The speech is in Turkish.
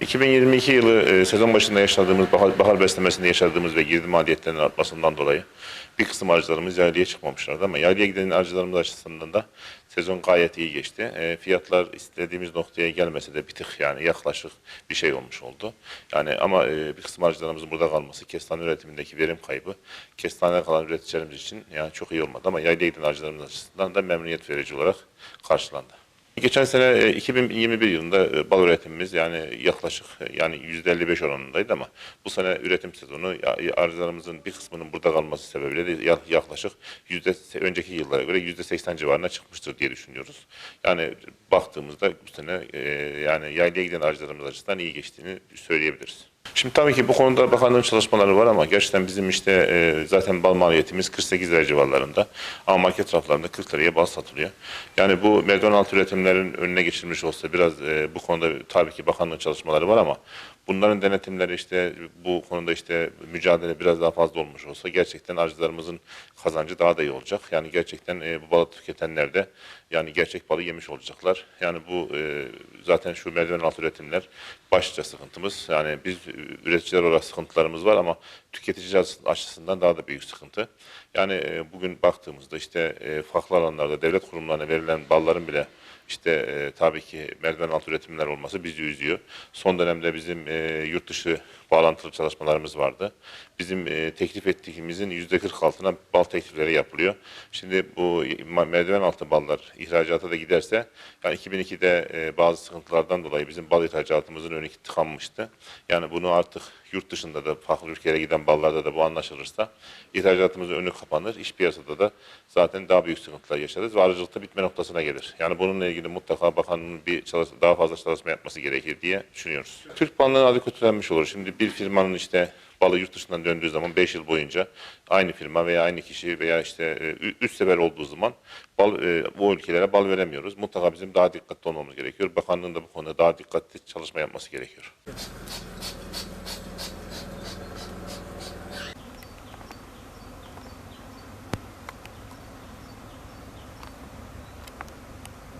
2022 yılı e, sezon başında yaşadığımız bahar, bahar beslemesinde yaşadığımız ve girdi maliyetlerinin artmasından dolayı bir kısım arıcılarımız yaylaya çıkmamışlardı ama yaylaya giden arıcılarımız açısından da sezon gayet iyi geçti. E, fiyatlar istediğimiz noktaya gelmese de bir tık yani yaklaşık bir şey olmuş oldu. Yani ama e, bir kısım arıcılarımızın burada kalması, kestane üretimindeki verim kaybı, kestane kalan üreticilerimiz için yani çok iyi olmadı ama yaylaya giden arıcılarımız açısından da memnuniyet verici olarak karşılandı. Geçen sene e, 2021 yılında e, bal üretimimiz yani yaklaşık e, yani %55 oranındaydı ama bu sene üretim sezonu arızalarımızın bir kısmının burada kalması sebebiyle de ya- yaklaşık yüzde önceki yıllara göre %80 civarına çıkmıştır diye düşünüyoruz. Yani baktığımızda bu sene e, yani yaylaya giden arızalarımız açısından iyi geçtiğini söyleyebiliriz. Şimdi tabii ki bu konuda bakanlığın çalışmaları var ama gerçekten bizim işte e, zaten bal maliyetimiz 48 lira civarlarında. Ama market raflarında 40 liraya bal satılıyor. Yani bu merdiven altı üretimlerin önüne geçilmiş olsa biraz e, bu konuda tabii ki bakanlığın çalışmaları var ama bunların denetimleri işte bu konuda işte mücadele biraz daha fazla olmuş olsa gerçekten arıcılarımızın kazancı daha da iyi olacak. Yani gerçekten e, bu balı tüketenler de yani gerçek balı yemiş olacaklar. Yani bu e, zaten şu merdiven altı üretimler başlıca sıkıntımız. Yani biz üreticiler olarak sıkıntılarımız var ama tüketici açısından daha da büyük sıkıntı. Yani e, bugün baktığımızda işte e, farklı alanlarda devlet kurumlarına verilen balların bile işte e, tabii ki merdiven altı üretimler olması bizi üzüyor. Son dönemde bizim e, yurt dışı bağlantılı çalışmalarımız vardı. Bizim e, teklif ettiğimizin yüzde 40 altına bal teklifleri yapılıyor. Şimdi bu merdiven altı ballar ihracata da giderse yani 2002'de e, bazı sıkıntılardan dolayı bizim bal ihracatımızın önü tıkanmıştı. Yani bunu artık yurt dışında da farklı ülkelere giden ballarda da bu anlaşılırsa ihracatımızın önü kapanır. İş piyasada da zaten daha büyük sıkıntılar yaşarız ve arıcılıkta bitme noktasına gelir. Yani bununla ilgili mutlaka bakanın bir çalış- daha fazla çalışma yapması gerekir diye düşünüyoruz. Türk balının adı kötülenmiş olur. Şimdi bir firmanın işte balı yurt dışından döndüğü zaman 5 yıl boyunca aynı firma veya aynı kişi veya işte 3 sefer olduğu zaman bal, e, bu ülkelere bal veremiyoruz. Mutlaka bizim daha dikkatli olmamız gerekiyor. Bakanlığın da bu konuda daha dikkatli çalışma yapması gerekiyor.